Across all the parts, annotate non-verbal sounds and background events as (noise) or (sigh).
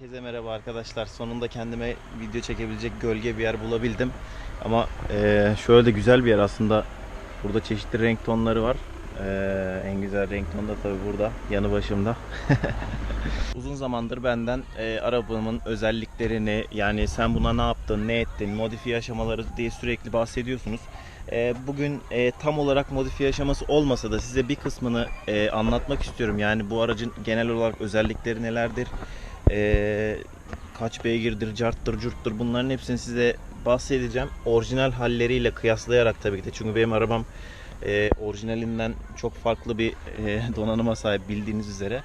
Herkese merhaba arkadaşlar. Sonunda kendime video çekebilecek gölge bir yer bulabildim. Ama eee, şöyle de güzel bir yer aslında. Burada çeşitli renk tonları var. Eee, en güzel renk tonu da tabii burada yanı başımda. (laughs) Uzun zamandır benden eee, arabamın özelliklerini yani sen buna ne yaptın, ne ettin, modifiye aşamaları diye sürekli bahsediyorsunuz. Bugün tam olarak modifiye aşaması olmasa da size bir kısmını anlatmak istiyorum. Yani bu aracın genel olarak özellikleri nelerdir, eee, kaç beygirdir, carttır, curttur bunların hepsini size bahsedeceğim. Orijinal halleriyle kıyaslayarak tabii ki de. Çünkü benim arabam eee, orijinalinden çok farklı bir eee, donanıma sahip bildiğiniz üzere.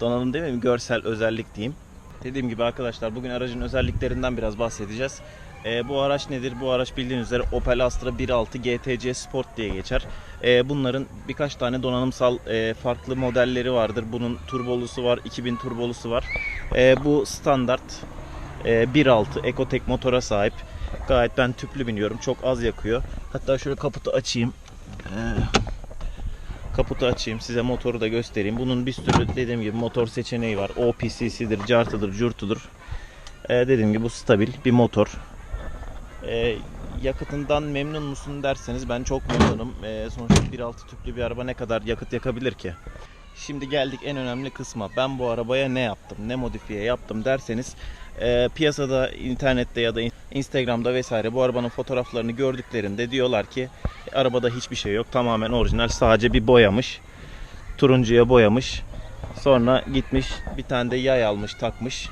Donanım demeyeyim, görsel özellik diyeyim. Dediğim gibi arkadaşlar bugün aracın özelliklerinden biraz bahsedeceğiz. Eee, bu araç nedir? Bu araç bildiğiniz üzere Opel Astra 1.6 GTC Sport diye geçer. Eee, bunların birkaç tane donanımsal eee, farklı modelleri vardır. Bunun turbolusu var, 2000 turbolusu var. Eee, bu standart eee, 1.6 Ecotec motora sahip. Gayet ben tüplü biniyorum. Çok az yakıyor. Hatta şöyle kaputu açayım. Eee, kaputu açayım. Size motoru da göstereyim. Bunun bir sürü dediğim gibi motor seçeneği var. OPCC'dir, cartıdır, curtudur. Eee, dediğim gibi bu stabil bir motor. Eee, yakıtından memnun musun derseniz ben çok memnunum. Eee, sonuçta 1.6 tüplü bir araba ne kadar yakıt yakabilir ki? Şimdi geldik en önemli kısma. Ben bu arabaya ne yaptım, ne modifiye yaptım derseniz eee, piyasada, internette ya da in- Instagram'da vesaire bu arabanın fotoğraflarını gördüklerinde diyorlar ki "E, arabada hiçbir şey yok. Tamamen orijinal. Sadece bir boyamış. Turuncuya boyamış. Sonra gitmiş bir tane de yay almış takmış.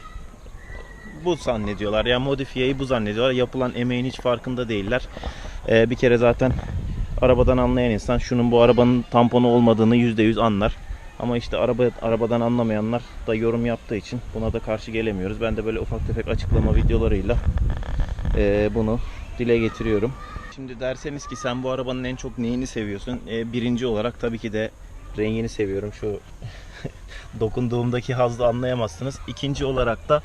Bu zannediyorlar. Yani modifiyeyi bu zannediyorlar. Yapılan emeğin hiç farkında değiller. Eee, bir kere zaten arabadan anlayan insan şunun bu arabanın tamponu olmadığını %100 anlar. Ama işte araba arabadan anlamayanlar da yorum yaptığı için buna da karşı gelemiyoruz. Ben de böyle ufak tefek açıklama videolarıyla eee, bunu dile getiriyorum. Şimdi derseniz ki sen bu arabanın en çok neyini seviyorsun? Eee, birinci olarak tabii ki de rengini seviyorum. Şu (laughs) dokunduğumdaki hazzı anlayamazsınız. İkinci olarak da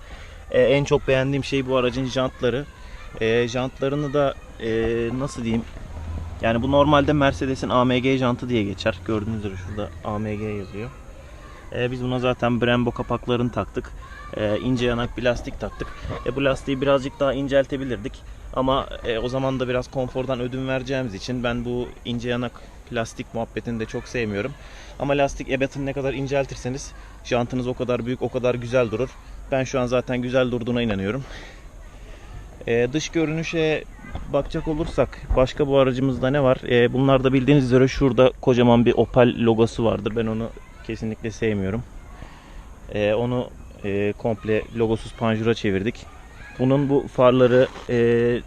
eee, en çok beğendiğim şey bu aracın jantları. Eee, jantlarını da eee, nasıl diyeyim? Yani bu normalde Mercedes'in AMG jantı diye geçer. Gördüğünüz şurada AMG yazıyor. Ee, biz buna zaten Brembo kapaklarını taktık. Ee, ince yanak bir lastik taktık. E, bu lastiği birazcık daha inceltebilirdik. Ama e, o zaman da biraz konfordan ödün vereceğimiz için ben bu ince yanak lastik muhabbetini de çok sevmiyorum. Ama lastik ebatını ne kadar inceltirseniz jantınız o kadar büyük, o kadar güzel durur. Ben şu an zaten güzel durduğuna inanıyorum. Ee, dış görünüşe bakacak olursak başka bu aracımızda ne var? Ee, bunlar da bildiğiniz üzere şurada kocaman bir Opel logosu vardır. Ben onu kesinlikle sevmiyorum. Ee, onu e, komple logosuz panjura çevirdik. Bunun bu farları e,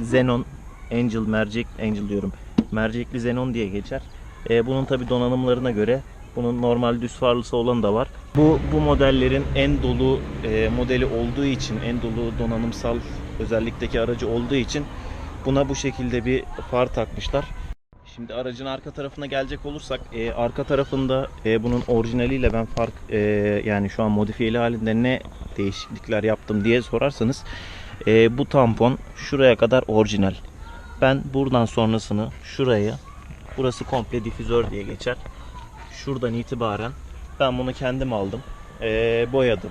Xenon Angel mercek Angel diyorum. Mercekli Xenon diye geçer. E, bunun tabi donanımlarına göre bunun normal düz farlısı olan da var. Bu bu modellerin en dolu e, modeli olduğu için, en dolu donanımsal özellikteki aracı olduğu için buna bu şekilde bir far takmışlar. Şimdi aracın arka tarafına gelecek olursak, e, arka tarafında e, bunun orijinaliyle ben fark e, yani şu an modifiyeli halinde ne değişiklikler yaptım diye sorarsanız e, bu tampon şuraya kadar orijinal. Ben buradan sonrasını şuraya, burası komple difüzör diye geçer. Şuradan itibaren ben bunu kendim aldım. E, boyadım.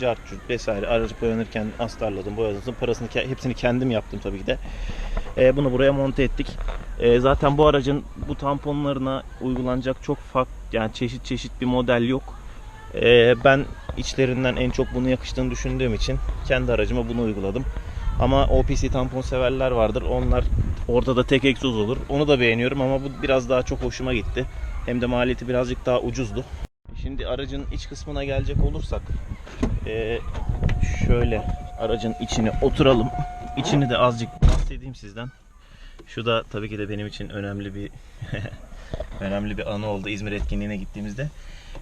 Cart vesaire aracı boyanırken astarladım, boyadım. Parasını hepsini kendim yaptım tabii ki de. E, bunu buraya monte ettik. E, zaten bu aracın bu tamponlarına uygulanacak çok farklı yani çeşit çeşit bir model yok. E, ben içlerinden en çok bunu yakıştığını düşündüğüm için kendi aracıma bunu uyguladım. Ama OPC tampon severler vardır. Onlar orada da tek egzoz olur. Onu da beğeniyorum ama bu biraz daha çok hoşuma gitti. Hem de maliyeti birazcık daha ucuzdu. Şimdi aracın iç kısmına gelecek olursak e, şöyle aracın içine oturalım. İçini de azıcık bahsedeyim sizden. Şu da tabii ki de benim için önemli bir (laughs) önemli bir anı oldu İzmir etkinliğine gittiğimizde.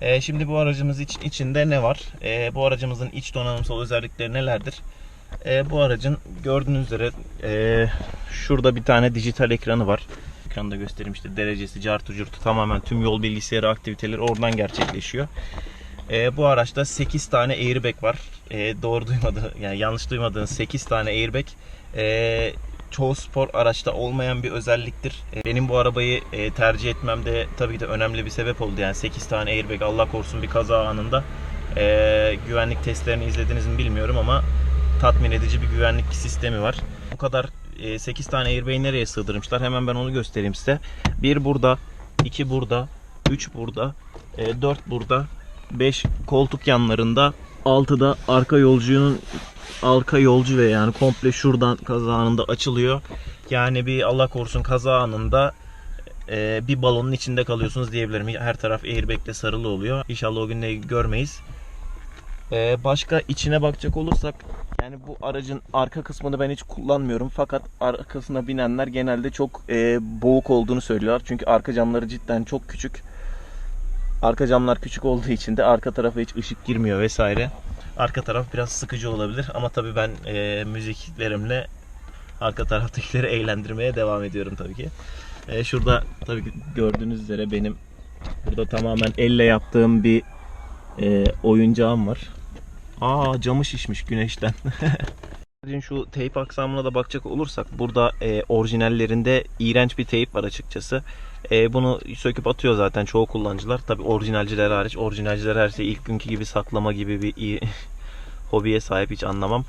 Ee, şimdi bu aracımız iç, içinde ne var? Ee, bu aracımızın iç donanımsal özellikleri nelerdir? Bu aracın gördüğünüz üzere şurada bir tane dijital ekranı var. Ekranda göstereyim işte derecesi, cartı curtu tamamen tüm yol bilgisayarı aktiviteleri oradan gerçekleşiyor. Ee, bu araçta 8 tane airbag var. Ee, doğru duymadı, yani yanlış duymadığınız 8 tane airbag. Ee, çoğu spor araçta olmayan bir özelliktir. Ee, Benim bu arabayı e, tercih etmemde tabii ki de önemli bir sebep oldu. Yani 8 tane airbag Allah korusun bir kaza anında Ee, güvenlik testlerini izlediniz mi bilmiyorum ama tatmin edici bir güvenlik sistemi var. Bu kadar 8 tane airbag'i nereye sığdırmışlar? Hemen ben onu göstereyim size. Bir burada, iki burada, 3 burada, 4 burada, 5 koltuk yanlarında, 6 da arka yolcunun arka yolcu ve yani komple şuradan kaza anında açılıyor. Yani bir Allah korusun kaza anında e, bir balonun içinde kalıyorsunuz diyebilirim. Her taraf airbag'le sarılı oluyor. İnşallah o günleri görmeyiz. E, başka içine bakacak olursak yani bu aracın arka kısmını ben hiç kullanmıyorum fakat arkasına binenler genelde çok e, boğuk olduğunu söylüyorlar. Çünkü arka camları cidden çok küçük. Arka camlar küçük olduğu için de arka tarafa hiç ışık girmiyor vesaire. Arka taraf biraz sıkıcı olabilir ama tabii ben e, müziklerimle arka taraftakileri eğlendirmeye devam ediyorum tabii ki. E, şurada tabii ki gördüğünüz üzere benim burada tamamen elle yaptığım bir e, oyuncağım var. Aa camı şişmiş güneşten. (laughs) Şu teyp aksamına da bakacak olursak burada e, orijinallerinde iğrenç bir teyp var açıkçası. E, bunu söküp atıyor zaten çoğu kullanıcılar. Tabi orijinalciler hariç. Orijinalciler her şeyi ilk günkü gibi saklama gibi bir iyi, (laughs) hobiye sahip hiç anlamam.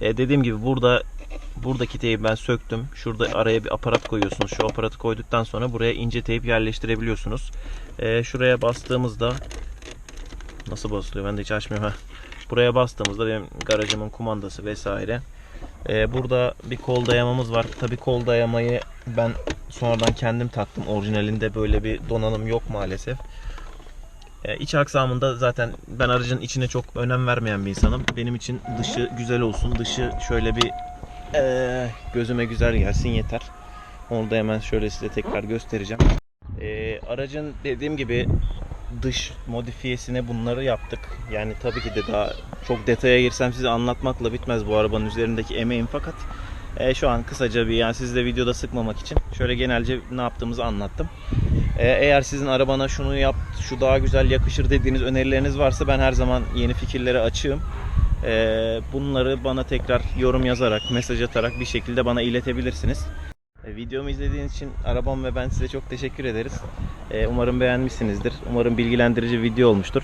E, dediğim gibi burada buradaki teybi ben söktüm. Şurada araya bir aparat koyuyorsunuz. Şu aparatı koyduktan sonra buraya ince teyp yerleştirebiliyorsunuz. E, şuraya bastığımızda nasıl basılıyor ben de hiç açmıyorum. Buraya bastığımızda benim garajımın kumandası vesaire. Ee, burada bir kol dayamamız var. Tabii kol dayamayı ben sonradan kendim taktım. Orijinalinde böyle bir donanım yok maalesef. Ee, iç aksamında zaten ben aracın içine çok önem vermeyen bir insanım. Benim için dışı güzel olsun. Dışı şöyle bir ee, gözüme güzel gelsin yeter. Onu da hemen şöyle size tekrar göstereceğim. Ee, aracın dediğim gibi dış modifiyesine bunları yaptık. Yani tabii ki de daha çok detaya girsem size anlatmakla bitmez bu arabanın üzerindeki emeğim fakat e, şu an kısaca bir yani sizi de videoda sıkmamak için şöyle genelce ne yaptığımızı anlattım. E, eğer sizin arabana şunu yap, şu daha güzel yakışır dediğiniz önerileriniz varsa ben her zaman yeni fikirlere açığım. E, bunları bana tekrar yorum yazarak, mesaj atarak bir şekilde bana iletebilirsiniz. E, Videomu izlediğiniz için arabam ve ben size çok teşekkür ederiz. E, Umarım beğenmişsinizdir. Umarım bilgilendirici video olmuştur.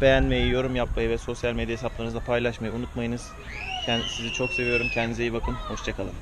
Beğenmeyi, yorum yapmayı ve sosyal medya hesaplarınızda paylaşmayı unutmayınız. Sizi çok seviyorum. Kendinize iyi bakın. Hoşçakalın.